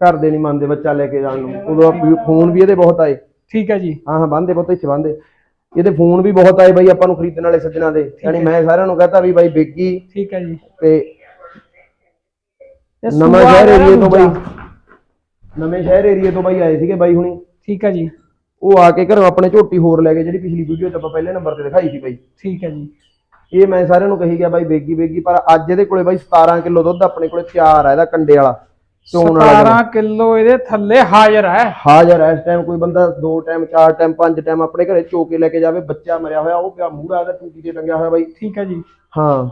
ਘਰ ਦੇ ਨਹੀਂ ਮੰਨਦੇ ਬੱਚਾ ਲੈ ਕੇ ਜਾਣ ਨੂੰ। ਉਦੋਂ ਫੋਨ ਵੀ ਇਹਦੇ ਬਹੁਤ ਆਏ। ਠੀਕ ਆ ਜੀ। ਹਾਂ ਹਾਂ ਬੰਦੇ ਪੁੱਤ ਇੱਥੇ ਬੰਦੇ ਇਹਦੇ ਫੋਨ ਵੀ ਬਹੁਤ ਆਏ ਬਾਈ ਆਪਾਂ ਨੂੰ ਖਰੀਦਣ ਵਾਲੇ ਸੱਜਣਾ ਦੇ। ਯਾਨੀ ਮੈਂ ਸਾਰਿਆਂ ਨੂੰ ਕਹਤਾ ਵੀ ਬਾਈ ਬੇਗੀ। ਠੀਕ ਆ ਜੀ। ਤੇ ਨਵਾਂ ਸ਼ਹਿਰ ਏਰੀਏ ਤੋਂ ਬਾਈ। ਨਵੇਂ ਸ਼ਹਿਰ ਏਰੀਏ ਤੋਂ ਬਾਈ ਆਏ ਸੀਗੇ ਬਾਈ ਹੁਣੀ। ਠੀਕ ਆ ਜੀ। ਉਹ ਆ ਕੇ ਘਰੋਂ ਆਪਣੇ ਝੋਟੀ ਹੋਰ ਲੈ ਗਏ ਜਿਹੜੀ ਪਿਛਲੀ ਵੀਡੀਓ 'ਚ ਆਪਾਂ ਪਹਿਲੇ ਨੰਬਰ ਤੇ ਦਿਖਾਈ ਸੀ ਬਾਈ। ਠੀਕ ਆ ਜੀ। ਇਹ ਮੈਂ ਸਾਰਿਆਂ ਨੂੰ ਕਹੀ ਗਿਆ ਬਾਈ ਬੇਗੀ ਬੇਗੀ ਪਰ ਅੱਜ ਇਹਦੇ ਕੋਲੇ ਬਾਈ 17 ਕਿਲੋ ਦੁੱਧ ਆਪਣੇ ਕੋਲੇ ਤਿਆਰ ਆ ਇਹਦਾ ਕੰਡੇ ਵਾਲਾ ਚੋਣ ਵਾਲਾ 17 ਕਿਲੋ ਇਹਦੇ ਥੱਲੇ ਹਾਜ਼ਰ ਹੈ। ਹਾਜ਼ਰ ਹੈ ਇਸ ਟਾਈਮ ਕੋਈ ਬੰਦਾ ਦੋ ਟਾਈਮ ਚਾਰ ਟਾਈਮ ਪੰਜ ਟਾਈਮ ਆਪਣੇ ਘਰੇ ਚੋ ਕੇ ਲੈ ਕੇ ਜਾਵੇ ਬੱਚਾ ਮਰਿਆ ਹੋਇਆ ਉਹ ਪਿਆ ਮੂਹਰਾ ਇਹਦਾ ਟੂਟੀ ਤੇ ਟੰਗਿਆ ਹੋਇਆ ਬਾਈ। ਠੀਕ ਆ ਜੀ। ਹਾਂ।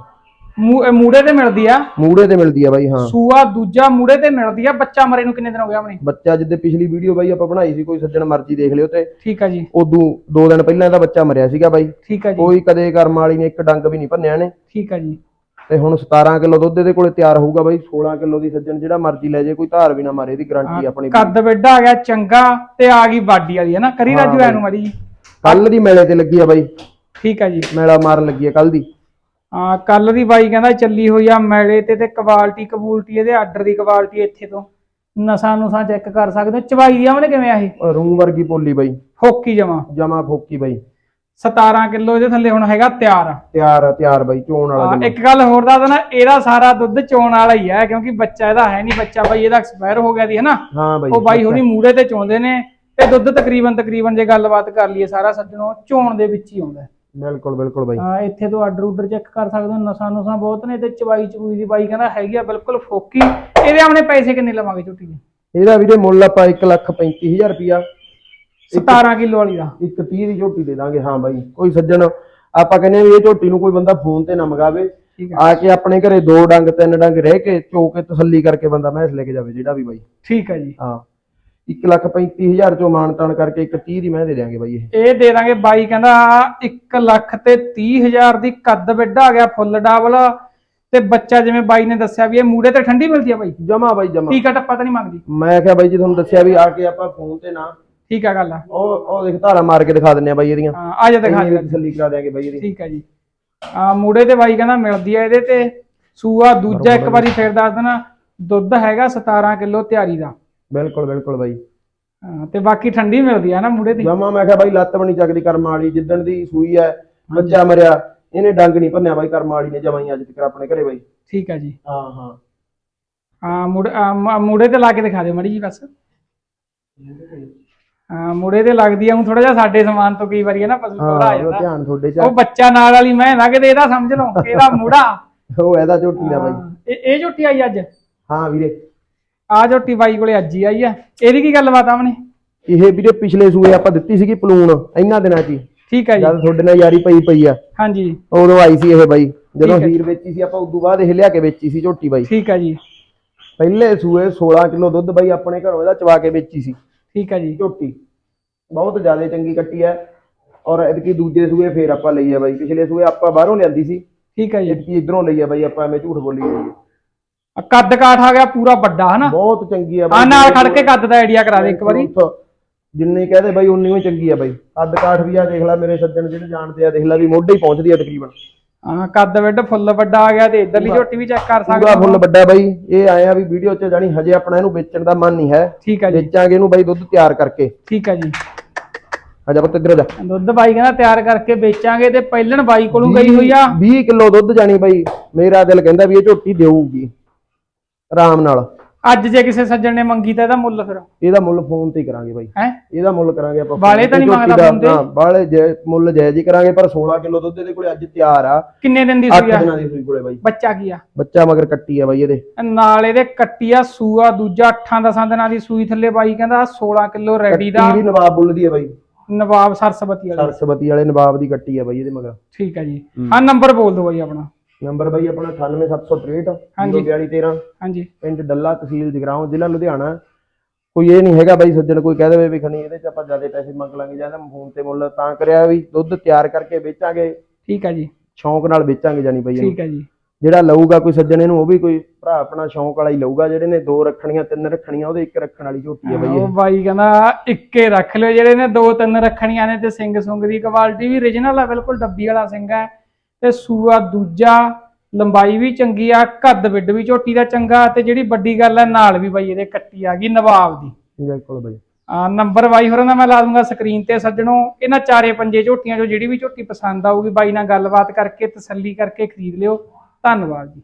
ਮੂ- ਇਹ ਮੂੜੇ ਤੇ ਮਿਲਦੀ ਆ। ਮੂਹਰੇ ਤੇ ਮਿਲਦੀ ਆ ਬਾਈ ਹਾਂ। ਸੂਆ ਦੂਜਾ ਮੂੜੇ ਤੇ ਮਿਲਦੀ ਆ ਬੱਚਾ ਮਰੇ ਨੂੰ ਕਿੰਨੇ ਦਿਨ ਹੋ ਗਿਆ ਆਪਣੇ? ਬੱਚਾ ਜਿੱਦੇ ਪਿਛਲੀ ਵੀਡੀਓ ਬਾਈ ਆਪਾਂ ਬਣਾਈ ਸੀ ਕੋਈ ਸੱਜਣ ਮਰਜ਼ੀ ਦੇਖ ਲਿਓ ਤੇ। ਠੀਕ ਆ ਜੀ। ਉਦੋਂ ਦੋ ਦਿਨ ਪਹਿਲਾਂ ਇਹਦਾ ਬੱਚਾ ਮਰਿਆ ਸੀਗਾ ਬਾਈ। ਠੀਕ ਆ ਜੀ। ਕੋਈ ਕਦੇ ਕਰਮ ਵਾਲੀ ਨੇ ਇੱਕ ਡੰਗ ਵੀ ਨਹੀਂ ਭੰਨਿਆ ਨੇ ਠੀਕ ਆ ਜੀ। ਤੇ ਹੁਣ 17 ਕਿਲੋ ਦੁੱਧ ਇਹਦੇ ਕੋਲੇ ਤਿਆਰ ਹੋਊਗਾ ਬਾਈ 16 ਕਿਲੋ ਦੀ ਸੱਜਣ ਜਿਹੜਾ ਮਰਜ਼ੀ ਲੈ ਜੇ ਕੋਈ ਧਾਰ ਵੀ ਨਾ ਮਾਰੇ ਇਹਦੀ ਗਾਰੰਟੀ ਆਪਣੀ ਕੱਦ ਵੱਡਾ ਆ ਗਿਆ ਚੰਗਾ ਤੇ ਆ ਗਈ ਬਾਡੀ ਵਾਲੀ ਹੈ ਨਾ? ਕਰੀ ਰਾਜੂ ਐਨੂੰ ਮੜੀ ਜੀ ਕੱਲ ਦੀ ਮੇਲੇ ਤੇ ਲੱਗੀ ਆ ਬਾਈ। ਠੀਕ ਆ ਜੀ। ਮੇਲਾ ਮਾਰਨ ਲੱਗੀ ਆ ਕੱਲ ਦੀ। ਹਾਂ ਕੱਲ ਦੀ ਬਾਈ ਕਹਿੰਦਾ ਚੱਲੀ ਹੋਈ ਆ ਮੈਲੇ ਤੇ ਤੇ ਕੁਆਲਿਟੀ ਕਬੂਲਟੀ ਇਹਦੇ ਆਰਡਰ ਦੀ ਕੁਆਲਿਟੀ ਇੱਥੇ ਤੋਂ। ਨਸਾਂ ਨੂਸਾਂ ਚੈੱਕ ਕਰ ਸਕਦੇ ਹੋ। ਚਵਾਈ ਦੀ ਆਵਣੇ ਕਿਵੇਂ ਆ ਇਹ? ਰੂੰ ਵਰਗੀ ਪੋਲੀ ਬਾਈ। ਫੋਕੀ ਜਮਾ। ਜਮਾ ਫੋਕੀ ਬਾਈ। 17 ਕਿਲੋ ਇਹਦੇ ਥੱਲੇ ਹੁਣ ਹੈਗਾ ਤਿਆਰ। ਤਿਆਰ ਆ ਤਿਆਰ ਬਾਈ ਚੋਣ ਵਾਲਾ ਹਾਂ, ਜਮਾ ਇੱਕ ਗੱਲ ਹੋਰ ਦੱਸ ਦੇਣਾ ਇਹਦਾ ਸਾਰਾ ਦੁੱਧ ਚੋਣ ਵਾਲਾ ਹੀ ਹੈ ਕਿਉਂਕਿ ਬੱਚਾ ਇਹਦਾ ਹੈ ਨਹੀਂ ਬੱਚਾ ਬਾਈ ਇਹਦਾ ਐਕਸਪਾਇਰ ਹੋ ਗਿਆ ਦੀ ਹੈ ਨਾ ਹਾਂ ਬਾਈ ਉਹ ਬਾਈ ਹੋਣੀ ਮੂੜੇ ਤੇ ਚੋਂਦੇ ਨੇ ਤੇ ਦੁੱਧ ਤਕਰੀਬਨ ਤਕਰੀਬਨ ਜੇ ਗੱਲਬਾਤ ਕਰ ਲਈਏ ਸਾਰਾ ਸੱਜਣੋ ਚੋਣ ਦੇ ਵਿੱਚ ਹੀ ਆਉਂਦਾ ਹੈ। ਬਿਲਕੁਲ ਬਿਲਕੁਲ ਬਾਈ। ਹਾਂ ਇੱਥੇ ਤੋਂ ਆਰਡਰ ਉਡਰ ਚੈੱਕ ਕਰ ਸਕਦੇ ਹੋ ਨਸਾਂ ਨੁਸਾਂ ਬਹੁਤ ਨੇ ਤੇ ਚਵਾਈ ਚਵੂਈ ਦੀ ਬਾਈ ਕਹਿੰਦਾ ਹੈਗੀ ਆ ਬਿਲਕੁਲ ਫੋਕੀ। ਇਹਦੇ ਆਪਣੇ ਪੈਸੇ ਕਿੰਨੇ ਲਵਾਂਗੇ ਝੋਟੀ ਦੇ ਇਹਦਾ ਵੀਰੇ ਮੁੱਲ ਆਪਾਂ 135000 ਰੁਪਿਆ 17 ਕਿਲੋ ਵਾਲੀ ਦਾ। ਇੱਕ 30 ਦੀ ਝੋਟੀ ਦੇ ਦਾਂਗੇ ਹਾਂ ਬਾਈ ਕੋਈ ਸੱਜਣ। ਆਪਾਂ ਕਹਿੰਦੇ ਆ ਵੀ ਇਹ ਝੋਟੀ ਨੂੰ ਕੋਈ ਬੰਦਾ ਫੋਨ ਤੇ ਨਾ ਮੰਗਾਵੇ ਆ। ਕੇ ਆਪਣੇ ਘਰੇ ਦੋ ਡੰਗ ਤਿੰਨ ਡੰਗ ਰਹਿ ਕੇ ਚੋ ਕੇ ਤਸੱਲੀ ਕਰਕੇ ਬੰਦਾ ਮੈਸ ਲੈ ਕੇ ਜਾਵੇ ਜਿਹੜਾ ਵੀ ਬਾਈ। ਠੀਕ ਹੈ ਜੀ। ਹਾਂ। 135000 ਚੋਂ ਮਾਨ ਤਾਨ ਕਰਕੇ ਇੱਕ 30 ਦੀ ਮੈਂ ਦੇ ਦਿਆਂਗੇ ਬਾਈ ਇਹ। ਇਹ ਦੇ ਦਾਂਗੇ ਬਾਈ ਕਹਿੰਦਾ 1 ਲੱਖ ਤੇ 30 ਹਜ਼ਾਰ ਦੀ ਕੱਦ ਵੱਡਾ ਆ ਗਿਆ ਫੁੱਲ ਡਬਲ। ਤੇ ਬੱਚਾ ਜਿਵੇਂ ਬਾਈ ਨੇ ਦੱਸਿਆ ਵੀ ਇਹ ਮੂੜੇ ਤੇ ਠੰਡੀ ਮਿਲਦੀ ਆ ਬਾਈ? ਜਮਾ ਬਾਈ ਜਮਾ। ਟੀਕਾ ਟੱਪਾ ਤਾਂ ਨਹੀਂ ਮੰਗਦੀ। ਮੈਂ ਕਿਹਾ ਬਾਈ ਜੀ ਤੁਹਾਨੂੰ ਦੱਸਿਆ ਵੀ ਆ ਕੇ ਆਪਾਂ ਫੋਨ ਤੇ ਨਾ ਠੀਕ ਆ ਗੱਲ ਆ। ਉਹ ਉਹ ਦੇਖ ਧਾਰਾ ਮਾਰ ਕੇ ਦਿਖਾ ਦਿੰਨੇ ਆ ਬਾਈ ਇਹਦੀਆਂ। ਹਾਂ ਆ ਜਾ ਦਿਖਾ ਦੇ। ਤਸੱਲੀ ਕਰਾ ਦਿਆਂਗੇ ਬਾਈ ਇਹਦੀ। ਠੀਕ ਹੈ ਜੀ। ਆ ਮੂੜੇ ਤੇ ਬਾਈ ਕਹਿੰਦਾ ਮਿਲਦੀ ਆ ਇਹਦੇ ਤੇ। ਸੂਆ ਦੂਜਾ ਇੱਕ ਵਾਰੀ ਫੇਰ ਦੱਸ ਦੇਣਾ। ਦੁੱਧ ਹੈਗਾ 17 ਕਿਲੋ ਤਿਆਰੀ ਦਾ। ਬਿਲਕੁਲ ਬਿਲਕੁਲ ਬਾਈ। ਹਾਂ, ਤੇ ਬਾਕੀ ਠੰਡੀ ਮਿਲਦੀ ਆ ਨਾ ਮੂੜੇ ਤੇ ਜਮਾ ਮੈਂ ਕਿਹਾ ਬਾਈ ਲੱਤ ਬਣੀ ਚੱਕਦੀ ਕਰਮ ਵਾਲੀ ਜਿੱਦਣ ਦੀ ਸੂਈ ਐ ਬੱਚਾ ਮਰਿਆ ਇਹਨੇ ਡੰਗ ਨਹੀਂ ਭੰਨਿਆ ਬਾਈ ਕਰਮ ਵਾਲੀ ਨੇ ਜਮਾਈ ਅੱਜ ਤੱਕ ਆਪਣੇ ਘਰੇ ਬਾਈ। ਠੀਕ ਹੈ ਜੀ। ਹਾਂ ਹਾਂ। ਹਾਂ ਮੁੜ ਆ, ਤੇ ਲਾ ਕੇ ਦਿਖਾ ਦਿਓ ਮੜੀ ਜੀ ਬਸ। ਹਾਂ ਮੂੜੇ ਤੇ ਲੱਗਦੀ ਆ ਹੁਣ ਥੋੜਾ ਜਿਹਾ ਸਾਡੇ ਸਮਾਨ ਤੋਂ ਕਈ ਵਾਰੀ ਹੈ ਨਾ ਪਸ਼ੂ ਥੋੜਾ ਆ ਜਾਂਦਾ। ਧਿਆਨ ਤੁਹਾਡੇ ਚ ਉਹ ਬੱਚਾ ਨਾਲ ਵਾਲੀ ਮੈਂ ਨਾ ਕਿਤੇ ਇਹਦਾ ਸਮਝ ਲਓ ਇਹਦਾ ਮੂੜਾ ਉਹ ਇਹਦਾ ਝੋਟੀ ਦਾ ਬਾਈ। ਇਹ ਇਹ ਝੋਟੀ ਆਈ ਅੱਜ? ਹਾਂ ਵੀਰੇ ਆ ਝੋਟੀ ਬਾਈ ਕੋਲੇ ਅੱਜ ਹੀ ਆਈ ਆ। ਇਹਦੀ ਕੀ ਗੱਲਬਾਤ ਆ ਮਨੇ ਇਹ ਵੀਰੇ ਪਿਛਲੇ ਸੂਏ ਆਪਾਂ ਦਿੱਤੀ ਸੀਗੀ ਪਲੂਣ ਇਹਨਾਂ ਦਿਨਾਂ 'ਚ ਹੀ। ਠੀਕ ਹੈ ਜੀ। ਜਦ ਤੁਹਾਡੇ ਨਾਲ ਯਾਰੀ ਪਈ ਪਈ ਆ। ਹਾਂਜੀ। ਉਦੋਂ ਆਈ ਸੀ ਇਹ ਬਾਈ। ਜਦੋਂ ਠੀਕ ਹੈ। ਹੀਰ ਵੇਚੀ ਸੀ ਆਪਾਂ ਉਦੋਂ ਬਾਅਦ ਇਹ ਲਿਆ ਕੇ ਵੇਚੀ ਸੀ ਝੋਟੀ ਬਾਈ। ਠੀਕ ਹੈ ਜੀ। ਪਹਿਲੇ ਸੂਏ 16 ਕਿਲੋ ਦੁੱਧ ਬਾਈ ਆਪਣੇ ਘਰੋਂ ਇਹਦਾ ਚਵਾ ਕੇ ਵੇਚੀ ਸੀ। ਠੀਕ ਹੈ ਜੀ। ਝੋਟੀ। ਬਹੁਤ ਜ਼ਿਆਦਾ ਚੰਗੀ ਕੱਟੀ ਹੈ ਔਰ ਇਹਦੀ ਦੂਜੇ ਸੂਏ ਫੇਰ ਆਪਾਂ ਲਈ ਆ ਬਾਈ। ਪਿਛਲੇ ਸੂਏ ਆਪਾਂ ਬਾਹਰੋਂ ਲਿਆਂਦੀ ਸੀ। ਠੀਕ ਹੈ ਜੀ। ਇਤਕੀ ਇਧਰੋਂ ਲਈ ਆ ਬਾਈ ਆਪਾਂ ਐਵੇਂ ਝੂਠ ਬੋਲੀ ਜਾਈਏ। ਆ ਕੱਦ ਕਾਠ ਆ ਗਿਆ ਪੂਰਾ ਵੱਡਾ ਹਨਾ? ਬਹੁਤ ਚੰਗੀ ਆ ਆ ਨਾਲ ਖੜ ਕੇ ਕੱਦ ਦਾ ਆਈਡੀਆ ਕਰਾ ਦੇ ਇੱਕ ਵਾਰੀ। ਜਿੰਨੀ ਕਹਦੇ ਬਾਈ ਉਨੀ ਹੀ ਚੰਗੀ ਆ ਬਾਈ। ਅੱਧ ਕਾਠ ਵੀ ਆ ਦੇਖ ਲੈ ਮੇਰੇ ਸੱਜਣ ਜਿਹੜੇ ਜਾਣਦੇ ਆ ਦੇਖ ਲੈ ਵੀ ਮੋਢੇ ਹੀ ਪਹੁੰਚਦੀ ਆ ਤਕਰੀਬਨ। ਹਾਂ ਕੱਦ ਵੱਡ ਫੁੱਲ ਵੱਡਾ ਆ ਗਿਆ ਤੇ ਇਧਰਲੀ ਝੋਟੀ ਵੀ ਚੈੱਕ ਕਰ ਸਕਦੇ ਹੋ ਫੁੱਲ ਵੱਡਾ ਬਾਈ। ਇਹ ਆਇਆ ਵੀ ਵੀਡੀਓ 'ਚ ਜਾਣੀ ਹਜੇ ਆਪਣਾ ਇਹਨੂੰ ਵੇਚਣ ਦਾ ਮਨ ਨਹੀਂ ਹੈ। ਠੀਕ ਹੈ ਜੀ। ਵੇਚਾਂਗੇ ਇਹਨੂੰ ਬਾਈ ਦੁੱਧ ਤਿਆਰ ਕਰਕੇ। ਠੀਕ ਹੈ ਜੀ। ਹਜਾ ਪੁੱਤ ਇੱਧਰ ਜਾ। ਦੁੱਧ ਬਾਈ ਕਹਿੰਦਾ ਤਿਆਰ ਕਰਕੇ ਵੇਚਾਂਗੇ ਤੇ ਪਹਿਲਣ ਬਾਈ ਕੋਲੋਂ ਗਈ ਹੋਈ ਆ। 20 ਕਿਲੋ ਦੁੱਧ ਜਾਣੀ ਬਾਈ। ਮੇਰਾ ਦਿਲ ਕਹਿੰਦਾ ਵੀ ਇਹ ਝੋਟੀ ਦੇਊਗੀ। ਆਰਾਮ ਨਾਲ। ਅੱਜ ਜੇ ਕਿਸੇ ਸੱਜਣ ਨੇ ਮੰਗੀ ਤਾਂ ਇਹਦਾ ਮੁੱਲ ਫਿਰ। ਇਹਦਾ ਮੁੱਲ ਫੋਨ ਤੇ ਹੀ ਕਰਾਂਗੇ ਬਾਈ। ਹੈ? ਇਹਦਾ ਮੁੱਲ ਕਰਾਂਗੇ ਆਪਾਂ phone ਤਾਂ ਨਹੀਂ ਮੰਗਦਾ ਤੇ? ਦਾ, ਹਾਂ ਵਾਲੇ ਜੈ ਮੁੱਲ ਜਾਇਜ਼ ਹੀ ਕਰਾਂਗੇ ਪਰ 16 ਕਿਲੋ ਦੁੱਧ ਇਹਦੇ ਕੋਲੇ ਅੱਜ ਤਿਆਰ ਆ। ਕਿੰਨੇ ਦਿਨ ਦੀ 8 ਸੂਈ ਆ? ਦਿਨਾਂ ਦੀ ਸੂਈ ਕੋਲੇ ਬਾਈ। ਬੱਚਾ ਕੀ ਆ? ਬੱਚਾ ਮਗਰ ਕੱਟੀ ਆ ਬਾਈ ਇਹਦੇ। ਨਾਲ ਇਹਦੇ ਕੱਟੀ ਆ ਸੂਆ ਦੂਜਾ 8 ਦਸਾਂ ਦਿਨਾਂ ਦੀ ਸੂਈ ਥੱਲੇ ਬਾਈ ਕਹਿੰਦਾ 16 ਕਿਲੋ ਰੈਡੀ ਦਾ। ਕੱਟੀ ਵੀ ਨਵਾਬ ਬੁੱਲ ਦੀ ਆ ਬਾਈ। ਨਵਾਬ ਸਰਸਵਤੀ ਵਾਲੀ। ਸਰਸਵਤੀ ਵਾਲੇ ਨਵਾਬ ਦੀ ਕੱਟੀ ਆ ਬਾਈ ਇਹਦੇ ਮਗਰ। ਠੀਕ ਹੈ ਜੀ। ਹਾਂ। ਨੰਬਰ ਬੋਲ ਦਿਓ ਬਾਈ ਆਪਣਾ। ਨੰਬਰ ਬਾਈ ਆਪਣਾ 98763 ਹਾਂਜੀ। 4213 ਹਾਂਜੀ। ਪਿੰਡ ਡੱਲਾ ਤਹਿਸੀਲ ਜਗਰਾਉਂ ਜ਼ਿਲ੍ਹਾ ਲੁਧਿਆਣਾ। ਕੋਈ ਇਹ ਨਹੀਂ ਹੈਗਾ ਬਾਈ ਸੱਜਣ ਕੋਈ ਕਹਿ ਦੇਵੇ ਵੀ ਖਣੀ ਇਹਦੇ ਚ ਆਪਾਂ ਜ਼ਿਆਦਾ ਪੈਸੇ ਮੰਗ ਲਾਂਗੇ ਜਾਂ ਇਹਦਾ ਫੋਨ ਤੇ ਮੁੱਲ ਤਾਂ ਕਰਿਆ ਵੀ ਦੁੱਧ ਤਿਆਰ ਕਰਕੇ ਵੇਚਾਂਗੇ। ਠੀਕ ਹੈ ਜੀ। ਸ਼ੌਂਕ ਨਾਲ ਵੇਚਾਂਗੇ ਜਾਨੀ ਬਾਈ ਇਹਨੂੰ। ਠੀਕ ਹੈ ਜੀ। ਜਿਹੜਾ ਲਊਗਾ ਕੋਈ ਸੱਜਣ ਇਹਨੂੰ ਉਹ ਵੀ ਕੋਈ ਭਰਾ ਆਪਣਾ ਸ਼ੌਂਕ ਵਾਲਾ ਹੀ ਲਊਗਾ। ਜਿਹੜੇ ਨੇ ਦੋ ਰੱਖਣੀਆਂ ਤਿੰਨ ਰੱਖਣੀਆਂ ਉਹਦੇ ਇੱਕ ਰੱਖਣ ਵਾਲੀ ਝੋਟੀ ਆ ਬਾਈ ਉਹ ਬਾਈ ਕਹਿੰਦਾ ਇੱਕੇ ਰੱਖ ਲਿਓ। ਜਿਹੜੇ ਨੇ ਦੋ ਤਿੰਨ ਰੱਖਣੀਆਂ ਨੇ ਤੇ ਸਿੰਘ ਸੁੰਗ ਦੀ ਕੁਆਲਿਟੀ ਵੀ origignal ਆ ਬਿਲਕੁਲ ਡੱਬੀ ਵਾਲਾ ਸਿੰਘ ਹੈ ਤੇ ਸੂਆ ਦੂਜਾ ਲੰਬਾਈ ਵੀ ਚੰਗੀ ਆ ਕੱਦ ਵਿੱਡ ਵੀ ਝੋਟੀ ਦਾ ਚੰਗਾ ਤੇ ਜਿਹੜੀ ਵੱਡੀ ਗੱਲ ਹੈ ਨਾਲ ਵੀ ਬਾਈ ਇਹਦੇ ਕੱਟੀ ਆ ਗਈ ਨਵਾਬ ਦੀ। ਬਿਲਕੁਲ ਬਾਈ। ਆ ਨੰਬਰ ਬਾਈ ਹੋਰਾਂ ਦਾ ਮੈਂ ਲਾ ਦੂੰਗਾ ਸਕਰੀਨ ਤੇ ਸੱਜਣੋ। ਇਹਨਾਂ ਚਾਰੇ ਪੰਜੇ ਝੋਟੀਆਂ ਚੋਂ ਜਿਹੜੀ ਵੀ ਝੋਟੀ ਪਸੰਦ ਆਊਗੀ ਬਾਈ ਨਾਲ ਗੱਲਬਾਤ ਕਰਕੇ ਤਸੱਲੀ ਕਰਕੇ ਖਰੀਦ ਲਿਓ। ਧੰਨਵਾਦ ਜੀ।